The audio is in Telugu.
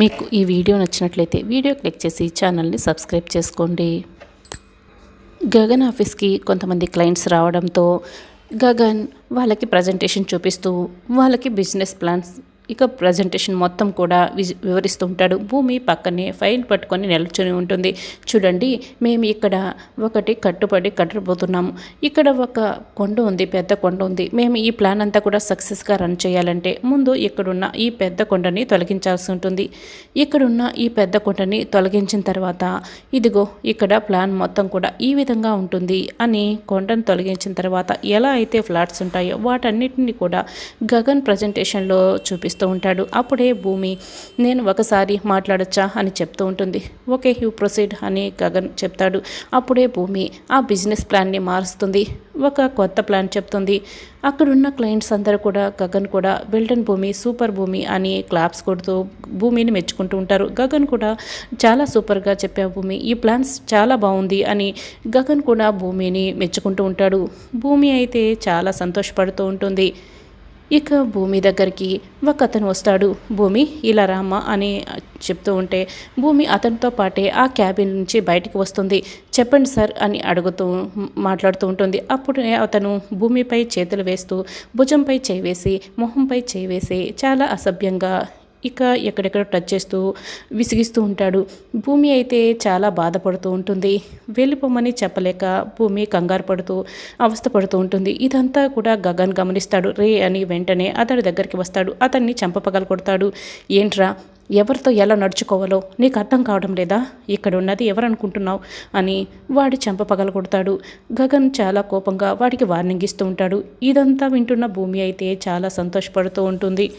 మీకు ఈ వీడియో నచ్చినట్లయితే వీడియో క్లిక్ చేసి ఛానల్ని సబ్స్క్రైబ్ చేసుకోండి. గగన్ ఆఫీస్కి కొంతమంది క్లయింట్స్ రావడంతో గగన్ వాళ్ళకి ప్రజెంటేషన్ చూపిస్తూ వాళ్ళకి బిజినెస్ ప్లాన్స్ ఇక ప్రజెంటేషన్ మొత్తం కూడా వి వివరిస్తూ ఉంటాడు. భూమి పక్కనే ఫైల్ పట్టుకొని నిల్చొని ఉంటుంది. చూడండి మేము ఇక్కడ ఒకటి కట్టుబడి కట్టబోతున్నాము. ఇక్కడ ఒక కొండ ఉంది పెద్ద కొండ ఉంది. మేము ఈ ప్లాన్ అంతా కూడా సక్సెస్గా రన్ చేయాలంటే ముందు ఇక్కడున్న ఈ పెద్ద కొండని తొలగించాల్సి ఉంటుంది. ఇక్కడున్న ఈ పెద్ద కొండని తొలగించిన తర్వాత ఇదిగో ఇక్కడ ప్లాన్ మొత్తం కూడా ఈ విధంగా ఉంటుంది అని కొండను తొలగించిన తర్వాత ఎలా అయితే ఫ్లాట్స్ ఉంటాయో వాటన్నిటిని కూడా గగన్ ప్రజెంటేషన్లో చేస్తూ ఉంటాడు. అప్పుడే భూమి నేను ఒకసారి మాట్లాడొచ్చా? అని చెప్తూ ఉంటుంది. ఓకే యూ ప్రొసీడ్ అని గగన్ చెప్తాడు. అప్పుడే భూమి ఆ బిజినెస్ ప్లాన్ని మారుస్తుంది. ఒక కొత్త ప్లాన్ చెప్తుంది. అక్కడున్న క్లయింట్స్ అందరూ కూడా గగన్ కూడా వెల్డన్ భూమి సూపర్ భూమి అని క్లాప్స్ కొడుతూ భూమిని మెచ్చుకుంటూ ఉంటారు. గగన్ కూడా చాలా సూపర్గా చెప్పావు భూమి. ఈ ప్లాన్స్ చాలా బాగుంది అని గగన్ కూడా భూమిని మెచ్చుకుంటూ ఉంటాడు. భూమి అయితే చాలా సంతోషపడుతూ ఉంటుంది. ఇక భూమి దగ్గరికి ఒక అతను వస్తాడు. భూమి ఇలా రామ్మా అని చెప్తూ ఉంటే భూమి అతనితో పాటే ఆ క్యాబిన్ నుంచి బయటికి వస్తుంది. చెప్పండి సార్ అని అడుగుతూ మాట్లాడుతూ ఉంటుంది. అప్పుడు అతను భూమిపై చేతులు వేస్తూ భుజంపై చేయి వేసి మొహంపై చేయి వేసి చాలా అసభ్యంగా ఇక ఎక్కడెక్కడ టచ్ చేస్తూ విసిగిస్తూ ఉంటాడు. భూమి అయితే చాలా బాధపడుతూ ఉంటుంది. వెళ్ళిపోమని చెప్పలేక భూమి కంగారు పడుతూ అవస్థ పడుతూ ఉంటుంది. ఇదంతా కూడా గగన్ గమనిస్తాడు. రే అని వెంటనే అతడి దగ్గరికి వస్తాడు. అతన్ని చంపపగల కొడతాడు. ఏంట్రా ఎవరితో ఎలా నడుచుకోవాలో? నీకు అర్థం కావడం లేదా? ఇక్కడ ఉన్నది ఎవరనుకుంటున్నావు? అని వాడి చెంప పగలగొడతాడు గగన్ చాలా కోపంగా వాడికి వార్నింగ్ ఇస్తూ ఉంటాడు. ఇదంతా వింటున్న భూమి అయితే చాలా సంతోషపడుతూ ఉంటుంది.